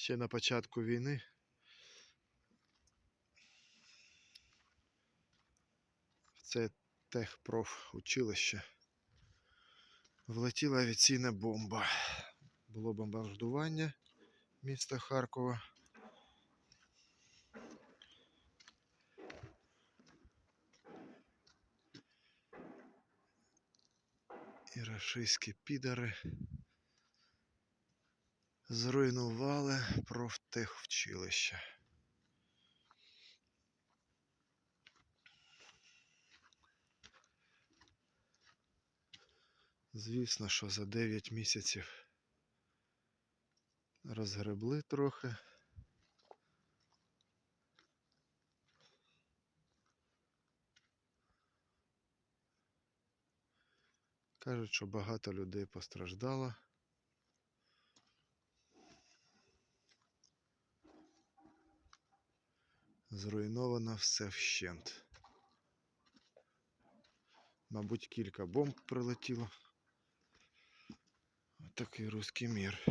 ще на початку війни. Це техпрофучилище влетіла авіаційна бомба. Було бомбардування міста Харкова. І рашистські підари зруйнували профтехвчилище. Звісно, що за 9 місяців розгребли трохи. Кажуть, що багато людей постраждало. Зруйновано все вщент. Мабуть, кілька бомб прилетіло. Отакий руський мір.